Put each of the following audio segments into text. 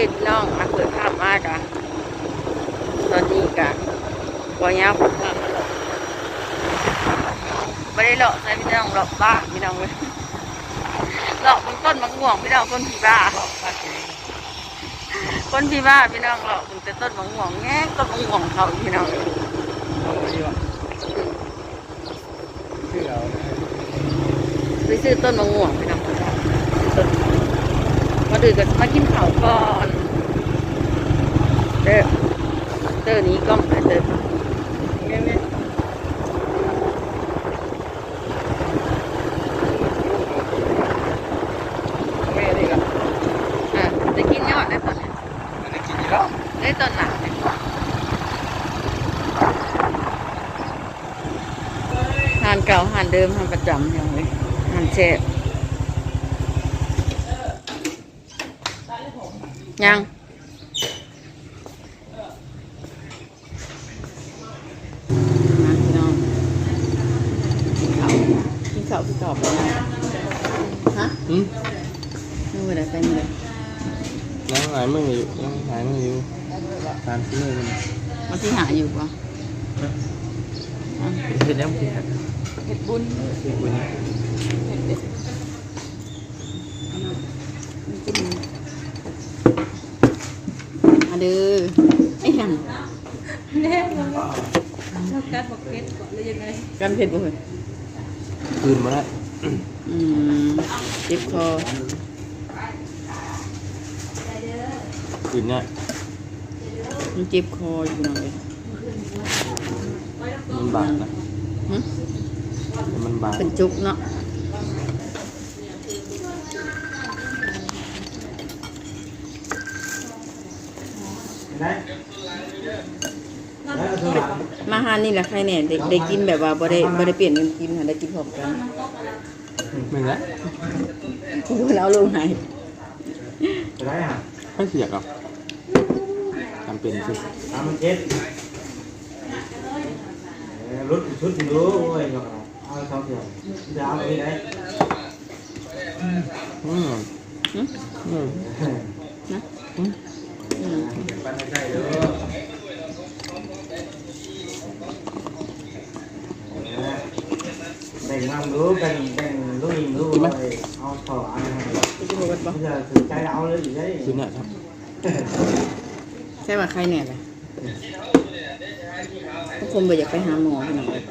พี่น้องมาเปิดภาพมากอะตอนนี้กะวายาวผมมาหลอกไม่ได้หลอกใช่พี่น้องหลอกบ้าพี่น้องเลยหลอกเป็นต้นมะม่วงพี่น้องคนผีบ้าคนผีบ้าพี่น้องหลอกเป็นแต่ต้นมะม่วงแง่ต้นมะม่วงเขาพี่น้องเอาไปดีกว่าชื่อเอานะไปซื้อต้นมะม่วงพี่น้องต้น มาดื่มกันมากินข้าวก่อนเด้อเด้อนี้กล้องไปเด้อแม่แม่แม่นี่ก็อะจะกินยอดได้ตอนไหนมันได้กินอยู่แล้วได้ตอนไหนหานเก่าหานเดิมหานประจำอย่างเลยหานเจ็บ ยัง มาพี่น้องกินข้าวกินข้าวพี่ตอบแล้วฮะอืมไม่เป็นไรไปไม่ได้ยังหลายมืออยู่ยังหลายมืออยู่ตามที่มือมันมาที่หาอยู่ปะเห็นยังเห็นเห็ดบุญเห็นบุญ มาเด้อไอ้หยัง แน่เลยเราการบอกเพชรก่อนเลยยังไงกันเผ็ดบ่เฮ้ยคืนมาแล้วอืมเจ็บคอคืนเนี่ยมันเจ็บคออยู่หน่อยมันบางนะหึมันบางเป็นจุกเนาะ มาหานี่แหละใครเนี่ยได้ได้กินแบบว่าบ่ได้บ่ได้เปลี่ยนกันกินค่ะได้กินพร้อมกันเหมือนกันดูแล้วลงไหนได้ฮะไม่เสียกหรอกจำเป็นสิทำมันเจ็ดรถชุดดูโอ้ยหยอกเอาสองเดียวจะเอาไปได้อืมหึอืมนะอืมอืม ปันได้เด้อแบ่งน้ำรู้แบ่งแบ่งลูกยิงรู้เอาต่ออันนี้ไปกินบ่เบิดบ่จะถือใจเอาเลยอยู่ได้คืนเนี่ยครับใช่ว่าใครเนี่ยล่ะทุกคนบ่อยากไปหาหมอพี่น้องเอ้ย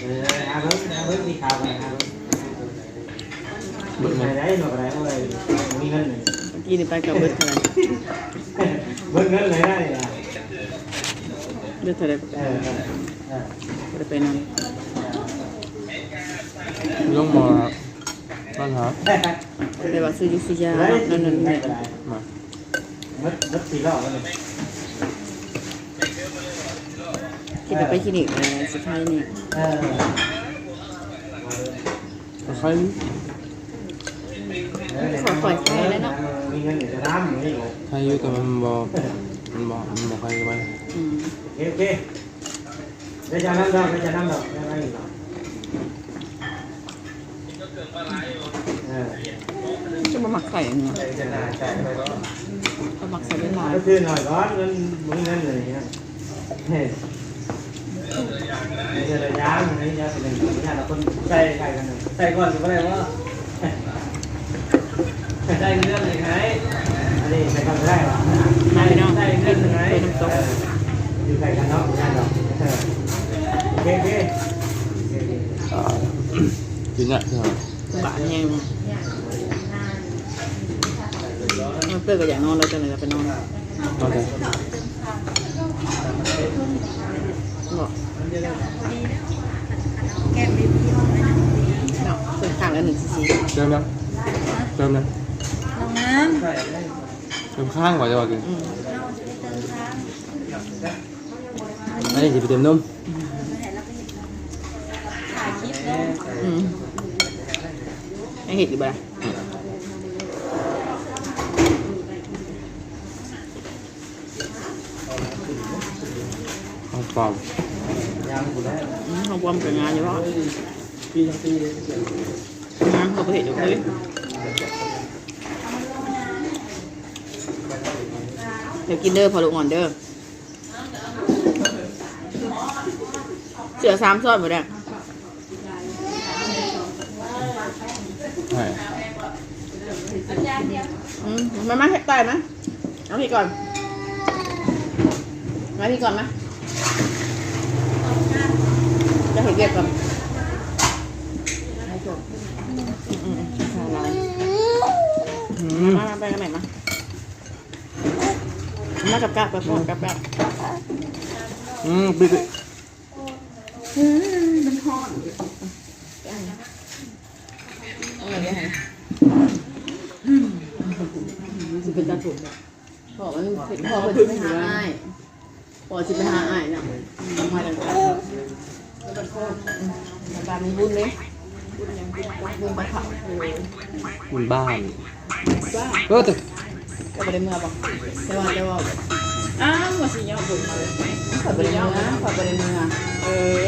เออหาเพิ่มหาเพิ่มที่ข่าวไปหาเพิ่มเบิดไหนเงินได้หนอกอะไรเมื่อไรมีเงินเลยเมื่อกี้นี่ไปกับเบิดเท่าไหร่เบิกเงินเลยได้อะเบิดเท่าไหร่เออเออบ่ได้ไปนอ นลงมาบ้านหาไปว่าซื้อยูซื้อยานั่นนั่นนี่มา mất mất phí lọ rồi คิดว่าไปคลินิกอะไรสุดท้ายนี่ ờ ค่อย mình ngân để cho đám mình ๆใครอยู่แต่มันบอมันบอมันบอใครไปอืม ok ok đây cho năm đâu đây cho năm đâu đây anh đâu ờ จะมาหมักใส่อันเนี้ย đây cho là chạy đây đó เอาหมักใส่เป็นลาย nó chưa nói đó ngân muốn ngân rồi nhá bây giờ là giá mình thấy giá thì mình nhà là con xây cái này xây con thì có đây không xây cái này này đây xây con đây มาพี่น้อง xây กิน cái ไป này น้ำตกอยู่ใส่กันเนาะง่ายดอกโอเคโอเคอ่าคืนเนี่ยใช่ไหมบาดแห้งมันเพื่อนก็อยากนอนแล้วจังเลยก็ไปนอนโอเคบอกแก้มไม่มีห้องนะเนาะเพิ่นข้างละหนึ่งซีซีเติมยังเติมยังน้องน้ำเติมข้างกว่าจะว่ากินอืมเราจะไปเติมค้างอันนี้จะไปเติมนมถ่ายคลิปแล้ว อืมให้เห็นอยู่บ่ล่ะเอาเปล่าอืมเขาบวมกับงานอยู่บ่ปีทั้งปีเลยงานเขาไปเห็นอยู่เลยเดี๋ยวกินเด้อพอลูกอ่อนเด้อเสือสามซ้อนหมดแล้ว ใช่ อืมมามาเห็ดไตไหมเอาพี่ก่อนมาพี่ก่อนไหมจะเห็ดเวียดก่อนให้จบอืมอืมอืมใช่แล้วอืมมามาไปกันไหนมามากับกับกับพ่อกับกับอืมปิดมันหอนเอาอะไรให้มันจะเป็นตาถุงพ อมันพอมันจะไปหาอ้ายพอจะไปหาอ้ายนะมาดังกันบ้านมีบุญเลยบุญยังบุญบุญปลาเผาเลยบุญบ้านว้าเออแต่ก็ไม่ได้เมื่อบอกแต่ว่าแต่ว่าอ้าวมาสิยอบุญมาเลยขอไปเมื่อขอไปเมื่อเออ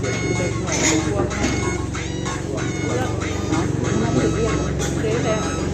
เดี๋ยวดูเด็กหน่อยเป็นพวกแล้วเนาะมาถึงเรียนเจ๊แล้ว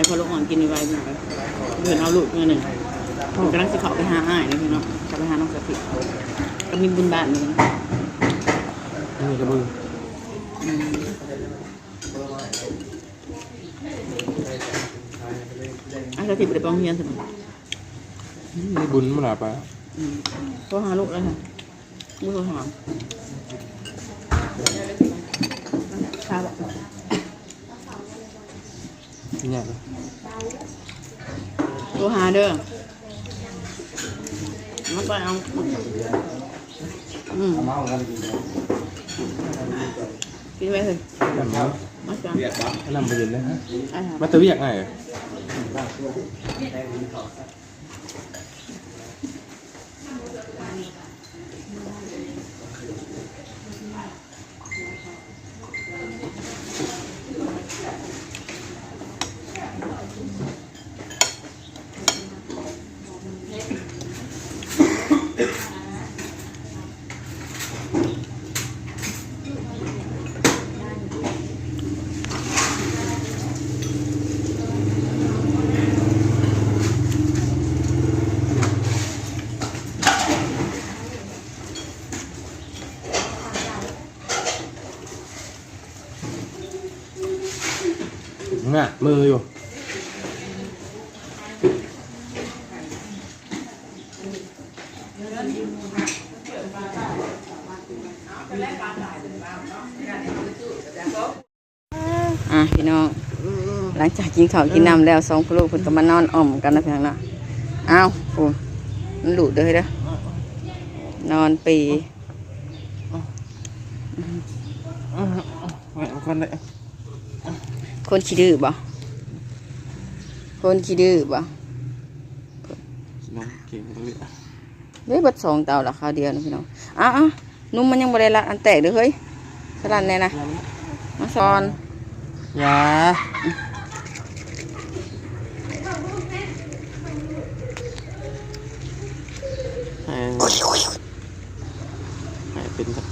ไปพอลูกอ่อนกินไว้หน่อยเดินเอาลูกเงินหนึ่งผมกำลังจะเข้าไปหาอ้ายเลยพี่น้องจะไปหาน้องสติก็มีบุญบ้านนี่นี่กระบืออืมอะสติไปได้ปองเฮียนสิมั้งนี่บุญมันหนาไปอืมโทรหาลูกเลยค่ะลูกโทรหาข้าวบอก เนี่ยเลยโทรหาเด้อมาไปเอาอืมเมากันดีกินไว้เลยนำมามาจ้ะเรียกบ้านนำไปเย็นเลยฮะอะมาเตะเวียกไง บ้านตัวแต่ดีเขา ง่ะมืออยู่ อะพี่น้อง หลังจากกินข้าวกินน้ำแล้วสองพ่อลูกเพิ่นก็มานอนอ่อมกันนะเพียงเนาะอ้าวโอ้มันหลุดเลยเด้อนอนปีคนเลยคนขี้ดื้อบ่คนขี้ดื้อบ่น้องเก่งเลย เด้บัดสองเตาละคราวเดียวนะพี่น้องอ้าวอ้าวนุ่มมันยังบ่ได้ละอันแตกเด้อเฮ้ยสลันแน่นะมาสอนยาให้ให้เป็นแบบ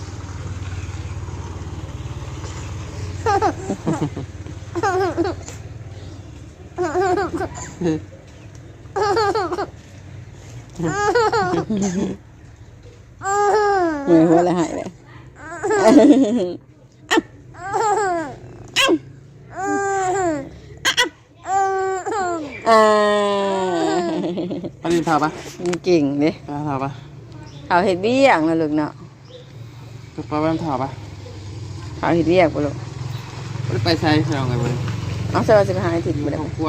เหนื่อยหัวละหายเลยอ่าปารินพาปะเก่งเด้ปาพาปะเขาเห็ดเบี้ยงนะลูกเนาะตัวปลาแว่นพาปะเขาเห็ดเบี้ยงปะลูกไม่ได้ใช้เราไงมันเอาเสื้อจะไปหาไอ้ถิ่นบ่ได้ครอบครัว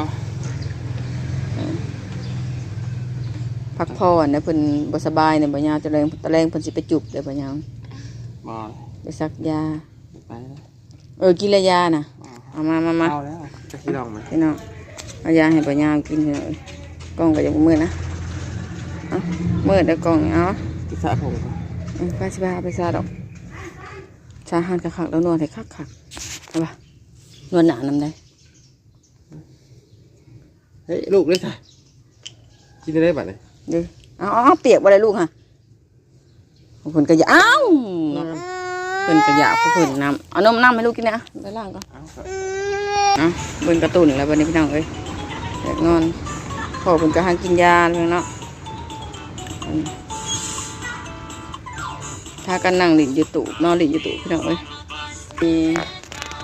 พักผ่อนนะเพิ่นบ่สบายเนี่ยบ่ยาวตะแรงตะแรงเพิ่นสิไปจุบเด้อบ่ยาวบอลไปซักยาไปแล้วเออกินละยาน่ะเอามามามาเอาแล้วจะคิดลองไหมพี่น้องเอายาให้บ่ยาวกินพี่น้องเอ้ยกล้องก็ยังบ่มืดนะเอามืดแล้วกล้องนี่เอาที่สระผมอืมไปสิไปหาไปซาดอกชาหันคักๆแล้วนวดให้คักๆเอาปะนวดหนานำได้เฮ้ยลูกเลยค่ะกินได้บัดเลย เด้อเอาเอาเอาเปียกบ่ได้ลูกค่ะเพิ่นก็อย่าเอ้าเพิ่นก็อย่าเพราะเพิ่นน้ำเอานมน้ำให้ลูกกินนะไปล้างก่อนเอาครับอะเบิ่งการ์ตูนแล้วบัดนี้พี่น้องเอ้ยอยากนอนพ่อเพิ่นก็หากินยาเพิ่นเนาะอืมถ้ากันนั่งหลินอยู่ตู่นอนหลินอยู่ตู่พี่น้องเอ้ยมี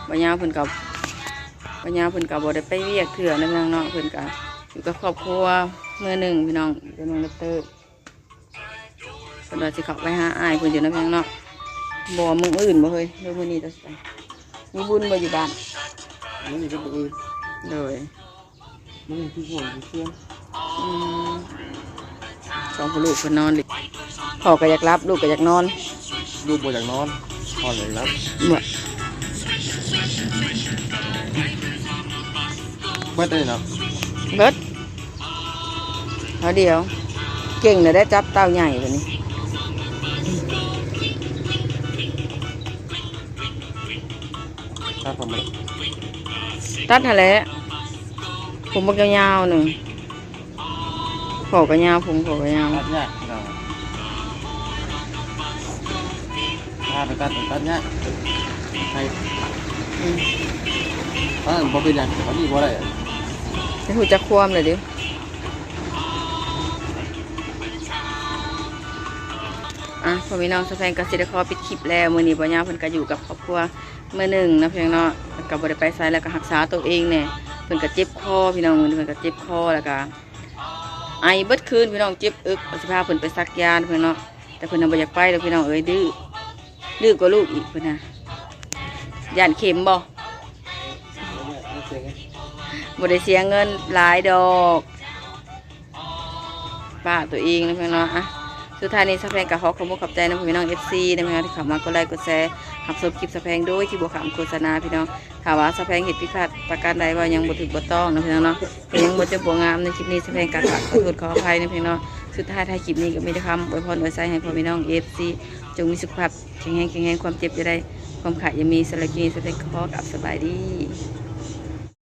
ปัญญาเพิ่นกับปัญญาเพิ่นกับบ่ได้ไปเวียกเถื่อนะพี่น้องเนาะเพิ่นก็อยู่กับครอบครัว มื้อหนึ่งพี่น้องเดี๋ยวน้องดอกเตอร์เพิ่นว่าสิเข้าไปหาอ้ายเพิ่นอยู่นะพี่น้องเนาะบ่มื้ออื่นบ่เฮ้ยเดี๋ยวมื้อนี้จะสิไปมีบุญบ่อยู่บ้านมันนี่ก็ปืนเลยมันนี่คือห่วงคือเชื่อมอืมสองพ่อลูกเพิ่นนอนดิพ่อก็อยากรับลูกก็อยากนอน ลูกบ่อยากนอนนอนเลยครับเมื่อเบิดเลยเนาะเบิด เขาเดียว เก่งเลยได้จับเต้าใหญ่กว่านี้ถ้าผมมันตัดหาแหล้วผมบักยาวๆหนึ่งผอก็ยาวผมผอก็ยาวตัดยากเราถ้าไปตัดตัดยากใครอืมถ้าบ่เป็นอย่างเขาดีบ่ได้จะหูจะความเลยเดิ อะพอมีน้องสแพงกสิเซดคอปิดคลิปแล้วมือนี้ปัญญาเพิ่นก็อยู่กับครอบครัวเมื่อหนึ่งนะเพียงเนาะกับบริไปไซแล้วก็รักษาตัวเองเนี่ยเพิ่นก็เจ็บคอพี่น้องมือนีเพิ่นก็เจ็บคอแล้วก็ไอเบิดคืนพี่น้องเจ็บอึกเอาพเพิ่นไปซักยาเพิ่นเนาะแต่เพิ่นน่ะบ่อยากไปแล้วพี่น้องเอ้ยดื้อดื้อกว่าลูกอีกเพิ่นนะย่านเข็มบ่บได้เสียเงินหลายดอกป้าตัวเองนะเพี่น้องอะ สุดท้ายนี้สะแพงกับฮอกขอบคุณขอบใจนะพี่น้องเอฟซีนะพี่น้องที่ข้ามากดไลค์กดแชร์หับสมคลิปสะแพงด้วยที่บวกขามโฆษณาพี่น้องถามว่าสะแพงเห็ดพิพาทประการใดว่ายังบ่ถึงบ่ต้องนะพี่น้องเนาะยังบ่จะบ่งามในคลิปนี้สะแพงกะขอโทษขออภัยนะพี่น้องสุดท้ายท้ายคลิปนี้ก็มีแต่คำอวยพรอวยใส่ให้พ่อพี่น้องเอฟซีจงมีสุขภาพแข็งแรงแข็งแรงความเจ็บจะได้ความขาดยังมีสำหรับคลินี้สะแพงขอกับสบายดี